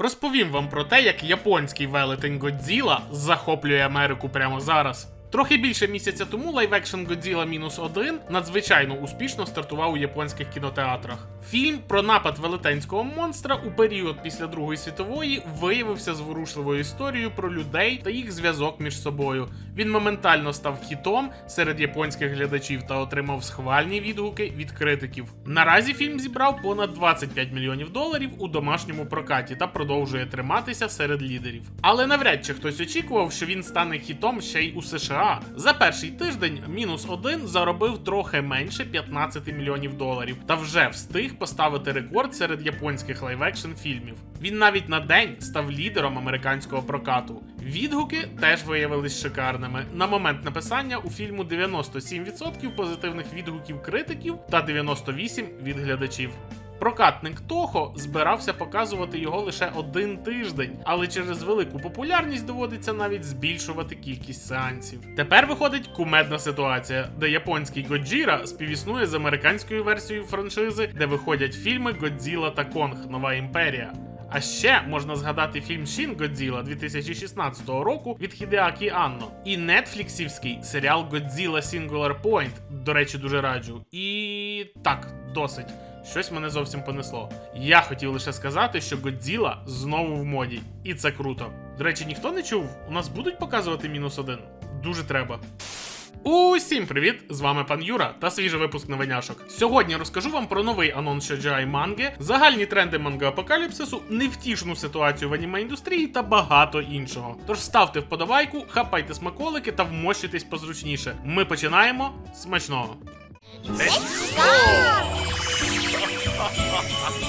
Розповім вам про те, як японський велетень Годзіла захоплює Америку прямо зараз. Трохи більше місяця тому лайвекшн Godzilla мінус 1 надзвичайно успішно стартував у японських кінотеатрах. Фільм про напад велетенського монстра у період після Другої світової виявився зворушливою історією про людей та їх зв'язок між собою. Він моментально став хітом серед японських глядачів та отримав схвальні відгуки від критиків. Наразі фільм зібрав понад 25 мільйонів доларів у домашньому прокаті та продовжує триматися серед лідерів. Але навряд чи хтось очікував, що він стане хітом ще й у США. За перший тиждень мінус один заробив трохи менше 15 мільйонів доларів та вже встиг поставити рекорд серед японських лайв-екшн фільмів. Він навіть на день став лідером американського прокату. Відгуки теж виявились шикарними. На момент написання у фільму 97% позитивних відгуків критиків та 98% від глядачів. Прокатник Тохо збирався показувати його лише один тиждень, але через велику популярність доводиться навіть збільшувати кількість сеансів. Тепер виходить кумедна ситуація, де японський Годжіра співіснує з американською версією франшизи, де виходять фільми Годзіла та Конг Нова імперія. А ще можна згадати фільм Шін Годзіла 2016 року від Хідеакі Анно і нетфліксівський серіал Годзіла Singular Point, до речі, дуже раджу. І так, досить. Щось мене зовсім понесло. Я хотів лише сказати, що Годзіла знову в моді, і це круто. До речі, ніхто не чув, у нас будуть показувати мінус один? Дуже треба. Усім привіт! З вами пан Юра та свіжий випуск новиняшок. Сьогодні розкажу вам про новий анонс Shoujai манги, загальні тренди манга-апокаліпсису, невтішну ситуацію в аніме індустрії та багато іншого. Тож ставте вподобайку, хапайте смаколики та вмощуйтесь позручніше. Ми починаємо смачного. サ Ha ha ha!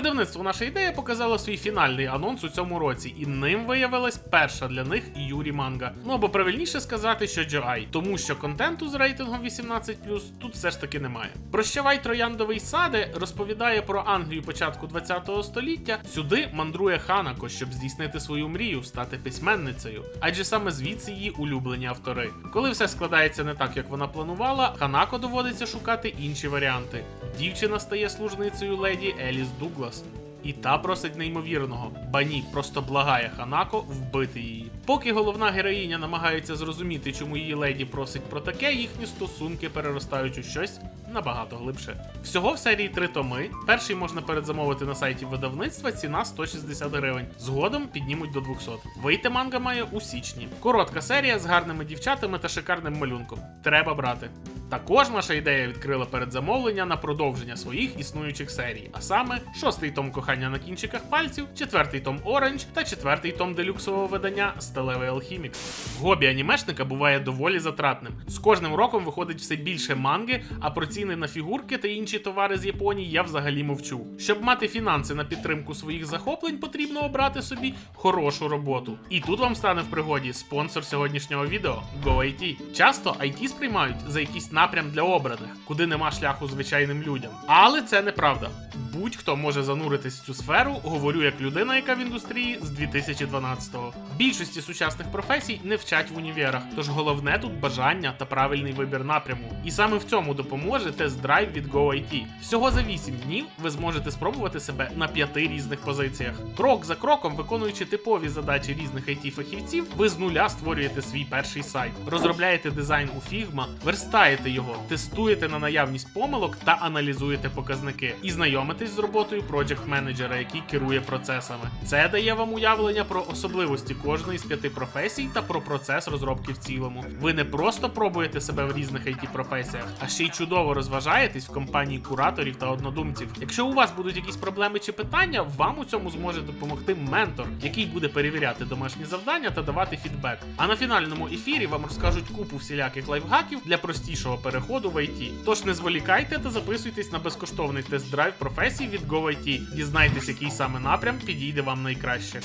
Видавництво наша ідея показало свій фінальний анонс у цьому році, і ним виявилась перша для них Юрі Манга. Ну або правильніше сказати, що Джоай, тому що контенту з рейтингом 18 тут все ж таки немає. Прощавай трояндовий саде розповідає про Англію початку 20 століття. Сюди мандрує Ханако, щоб здійснити свою мрію, стати письменницею. Адже саме звідси її улюблені автори. Коли все складається не так, як вона планувала, Ханако доводиться шукати інші варіанти. Дівчина стає служницею леді Еліс Дуглас. І та просить неймовірного. Бані просто благає Ханако вбити її. Поки головна героїня намагається зрозуміти, чому її леді просить про таке, їхні стосунки переростають у щось набагато глибше. Всього в серії три томи. Перший можна передзамовити на сайті видавництва, ціна 160 гривень. Згодом піднімуть до 200. Вийти манга має у січні. Коротка серія з гарними дівчатами та шикарним малюнком. Треба брати. Також наша ідея відкрила передзамовлення на продовження своїх існуючих серій, а саме шостий том кохання на кінчиках пальців, четвертий том Оранж та четвертий том делюксового видання Сталевий алхімік. Хобі анімешника буває доволі затратним. З кожним роком виходить все більше манги, а про ціни на фігурки та інші товари з Японії я взагалі мовчу. Щоб мати фінанси на підтримку своїх захоплень, потрібно обрати собі хорошу роботу. І тут вам стане в пригоді спонсор сьогоднішнього відео GoIT. Часто IT сприймають за якийсь напрям для обраних, куди нема шляху звичайним людям. Але це неправда. Будь-хто може зануритись в цю сферу, говорю як людина, яка в індустрії з 2012-го. Більшості сучасних професій не вчать в універах, тож головне тут бажання та правильний вибір напряму. І саме в цьому допоможе тест-драйв від GoIT. Всього за 8 днів ви зможете спробувати себе на п'яти різних позиціях. Крок за кроком, виконуючи типові задачі різних it фахівців ви з нуля створюєте свій перший сайт, розробляєте дизайн у Figma, верстаєте його, тестуєте на наявність помилок та аналізуєте показники і знайомитесь з роботою проджект менеджера, який керує процесами. Це дає вам уявлення про особливості кожної з п'яти професій та про процес розробки в цілому. Ви не просто пробуєте себе в різних it професіях, а ще й чудово розважаєтесь в компанії кураторів та однодумців. Якщо у вас будуть якісь проблеми чи питання, вам у цьому зможе допомогти ментор, який буде перевіряти домашні завдання та давати фідбек. А на фінальному ефірі вам розкажуть купу всіляких лайфхаків для простішого переходу в IT. Тож не зволікайте та записуйтесь на безкоштовний тест-драйв професій від GoIT. Дізнайтесь, який саме напрям підійде вам найкраще.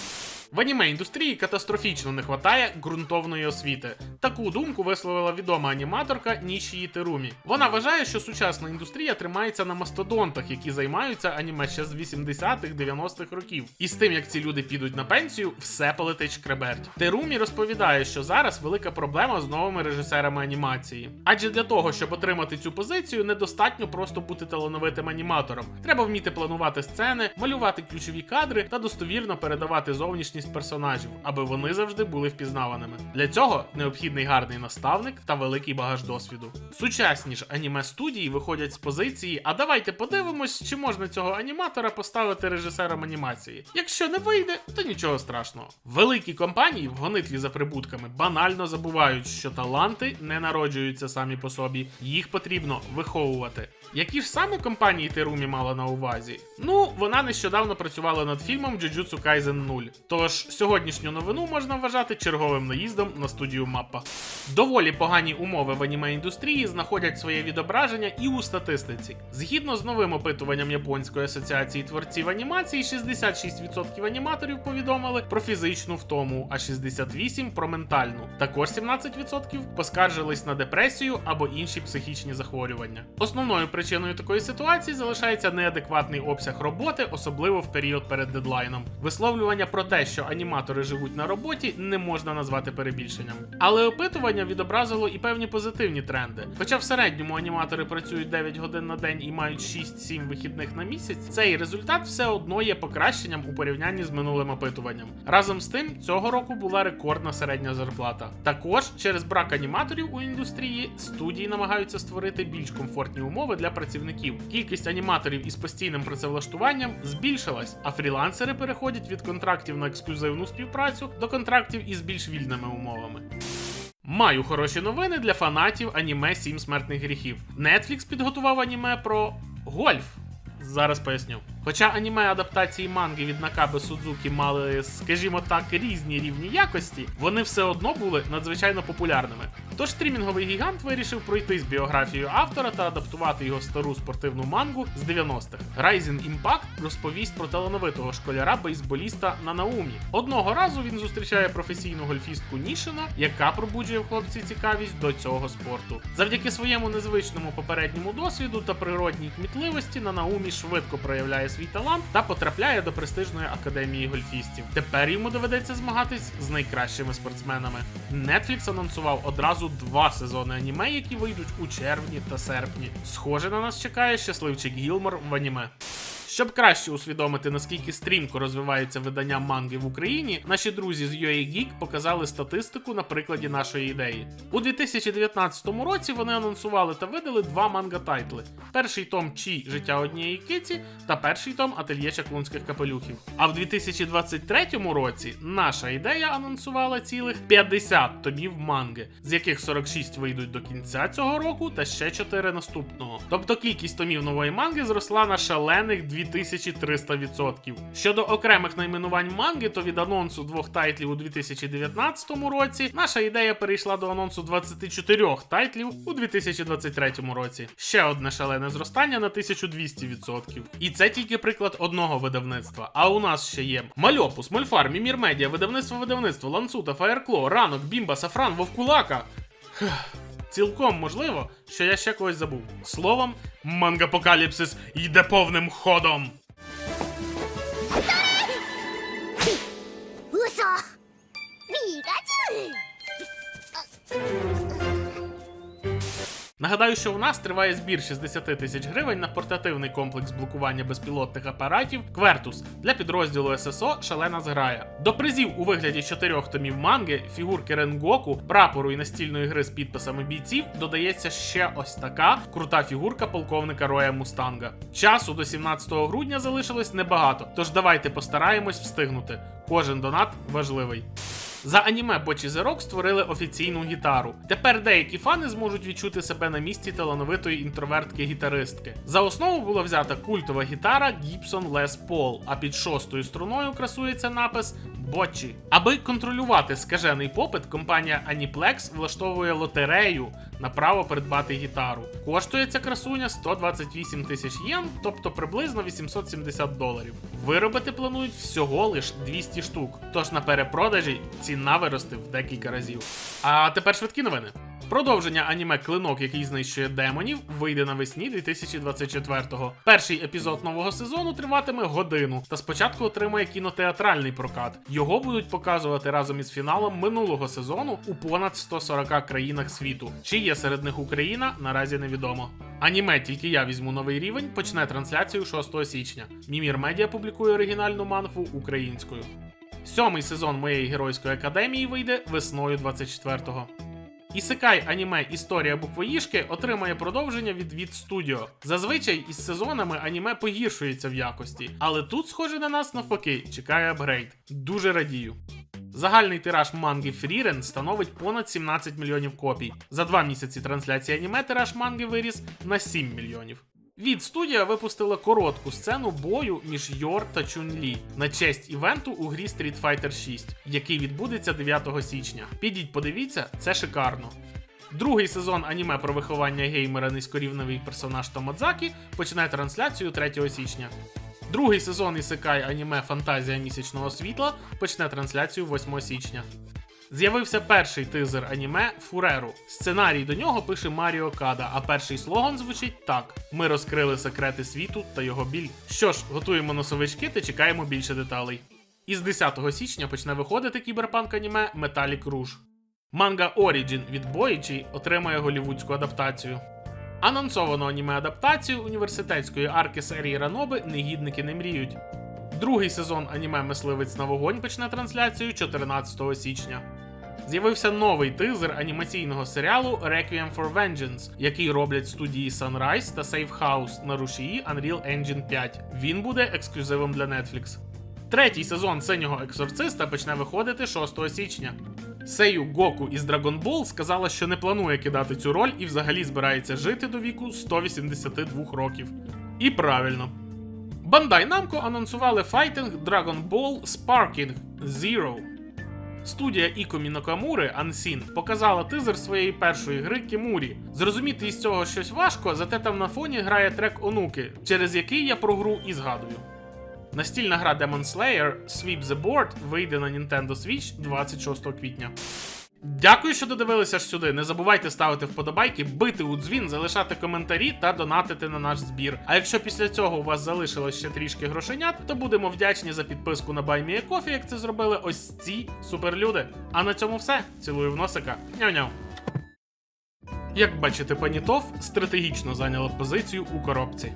В аніме індустрії катастрофічно не вистачає ґрунтовної освіти. Таку думку висловила відома аніматорка Нішії Терумі. Вона вважає, що сучасна індустрія тримається на мастодонтах, які займаються аніме ще з 80-х, 90-х років. І з тим, як ці люди підуть на пенсію, все полетить шкреберть. Терумі розповідає, що зараз велика проблема з новими режисерами анімації. Адже для того, щоб отримати цю позицію, недостатньо просто бути талановитим аніматором. Треба вміти планувати сцени, малювати ключові кадри та достовірно передавати зовнішність персонажів, аби вони завжди були впізнаваними. Для цього необхідний гарний наставник та великий багаж досвіду. Сучасні ж аніме студії виходять з позиції, а давайте подивимось, чи можна цього аніматора поставити режисером анімації. Якщо не вийде, то нічого страшного. Великі компанії в гонитві за прибутками банально забувають, що таланти не народжуються самі по собі, їх потрібно виховувати. Які ж саме компанії Терумі мала на увазі? Ну, вона нещодавно працювала над фільмом Jujutsu Kaisen 0. Тож сьогоднішню новину можна вважати черговим наїздом на студію Маппа. Доволі погані умови в аніме індустрії знаходять своє відображення і у статистиці. Згідно з новим опитуванням Японської асоціації творців анімації, 66% аніматорів повідомили про фізичну втому, а 68% про ментальну. Також 17% поскаржились на депресію або інші психічні захворювання. Основною причиною такої ситуації залишається неадекватний обсяг роботи, особливо в період перед дедлайном. Висловлювання про те, що аніматори живуть на роботі, не можна назвати перебільшенням. Але опитування відобразило і певні позитивні тренди. Хоча в середньому аніматори працюють 9 годин на день і мають 6-7 вихідних на місяць, цей результат все одно є покращенням у порівнянні з минулим опитуванням. Разом з тим, цього року була рекордна середня зарплата. Також через брак аніматорів у індустрії студії намагаються створити більш комфортні умови для працівників. Кількість аніматорів із постійним працевлаштуванням збільшилась, а фрілансери переходять від контрактів на ексклюзивну співпрацю до контрактів із більш вільними умовами. Маю хороші новини для фанатів аніме Сім смертних гріхів. Netflix підготував аніме про гольф. Зараз поясню. Хоча аніме адаптації манги від Накаби Судзуки мали, скажімо так, різні рівні якості, вони все одно були надзвичайно популярними. Тож стрімінговий гігант вирішив пройтись біографією автора та адаптувати його стару спортивну мангу з 90-х. Rising Impact розповість про талановитого школяра бейсболіста Нанаумі. Одного разу він зустрічає професійну гольфістку Нішина, яка пробуджує в хлопці цікавість до цього спорту. Завдяки своєму незвичному попередньому досвіду та природній кмітливості Нанаумі швидко проявляє свій талант та потрапляє до престижної академії гольфістів. Тепер йому доведеться змагатись з найкращими спортсменами. Netflix анонсував одразу два сезони аніме, які вийдуть у червні та серпні. Схоже, на нас чекає щасливчик Гілмор в аніме. Щоб краще усвідомити, наскільки стрімко розвивається видання манги в Україні, наші друзі з UA Geek показали статистику на прикладі нашої ідеї. У 2019 році вони анонсували та видали два манга-тайтли: перший том Чі життя однієї киці та перший том Ательє чаклунських капелюхів. А в 2023 році наша ідея анонсувала цілих 50 томів манги, з яких 46 вийдуть до кінця цього року та ще 4 наступного. Тобто кількість томів нової манги зросла на шалених 2300%. Щодо окремих найменувань манги, то від анонсу двох тайтлів у 2019 році наша ідея перейшла до анонсу 24 тайтлів у 2023 році. Ще одне шалене зростання на 1200%. І це тільки приклад одного видавництва. А у нас ще є Мальопус, Мольфар, Мімір Медіа, видавництво видавництво, Ланцута, Фаєркло, Ранок, Бімба, Сафран, Вовкулака. Цілком можливо, що я ще когось забув. Словом, мангапокаліпсис йде повним ходом. Нагадаю, що у нас триває збір 60 тисяч гривень на портативний комплекс блокування безпілотних апаратів Квертус для підрозділу ССО Шалена зграя. До призів у вигляді чотирьох томів манги, фігурки Ренгоку, прапору і настільної гри з підписами бійців додається ще ось така крута фігурка полковника Роя Мустанга. Часу до 17 грудня залишилось небагато, тож давайте постараємось встигнути. Кожен донат важливий. За аніме Бочі Зерок створили офіційну гітару. Тепер деякі фани зможуть відчути себе на місці талановитої інтровертки-гітаристки. За основу була взята культова гітара Gibson Les Paul, а під шостою струною красується напис Бочі. Аби контролювати скажений попит, компанія Aniplex влаштовує лотерею, на право придбати гітару. Коштує ця красуня 128 тисяч єн, тобто приблизно 870 доларів. Виробити планують всього лиш 200 штук. Тож на перепродажі ціна виросте в декілька разів. А тепер швидкі новини. Продовження аніме Клинок, який знищує демонів, вийде навесні 2024-го. Перший епізод нового сезону триватиме годину, та спочатку отримає кінотеатральний прокат. Його будуть показувати разом із фіналом минулого сезону у понад 140 країнах світу. Чи є серед них Україна, наразі невідомо. Аніме тільки я візьму новий рівень почне трансляцію 6 січня. Мімір Медіа публікує оригінальну мангву українською. Сьомий сезон моєї геройської академії вийде весною 24-го. Ісекай аніме Історія буквоїшки отримає продовження від від Studio. Зазвичай із сезонами аніме погіршується в якості, але тут, схоже на нас, навпаки, чекає апгрейд. Дуже радію. Загальний тираж манги Фрірен становить понад 17 мільйонів копій. За два місяці трансляції аніме тираж манги виріс на 7 мільйонів. Від студія випустила коротку сцену бою між Йор та Чун Лі на честь івенту у грі Street Fighter 6, який відбудеться 9 січня. Підіть, подивіться, це шикарно. Другий сезон аніме про виховання геймера низькорівневий персонаж Томадзакі почне трансляцію 3 січня. Другий сезон Ісекай аніме Фантазія місячного світла почне трансляцію 8 січня. З'явився перший тизер аніме Фуреру. Сценарій до нього пише Маріо Када, а перший слоган звучить так: Ми розкрили секрети світу та його біль. Що ж, готуємо носовички та чекаємо більше деталей. Із 10 січня почне виходити кіберпанк аніме Metallic Rouge. Манга Origin від Боїчі отримає голівудську адаптацію. Анонсовано аніме-адаптацію університетської арки серії Раноби Негідники не мріють. Другий сезон аніме Мисливець на вогонь почне трансляцію 14 січня. З'явився новий тизер анімаційного серіалу Requiem for Vengeance, який роблять студії Sunrise та Safe House на рушії Unreal Engine 5. Він буде ексклюзивом для Netflix. Третій сезон синього екзорциста почне виходити 6 січня. Сею Гоку із Dragon Ball сказала, що не планує кидати цю роль і взагалі збирається жити до віку 182 років. І правильно. Bandai Namco анонсували файтинг Dragon Ball Sparking Zero. Студія Ікомі Нокамури Unseen показала тизер своєї першої гри Кімурі. Зрозуміти із цього щось важко, зате там на фоні грає трек Онуки, через який я про гру і згадую. Настільна гра Demon Slayer Sweep the Board вийде на Nintendo Switch 26 квітня. Дякую, що додивилися аж сюди. Не забувайте ставити вподобайки, бити у дзвін, залишати коментарі та донатити на наш збір. А якщо після цього у вас залишилось ще трішки грошенят, то будемо вдячні за підписку на BuyMeACoffee, як це зробили ось ці суперлюди. А на цьому все. Цілую в носика. Няу-няу. Як бачите, пані Тоф стратегічно зайняла позицію у коробці.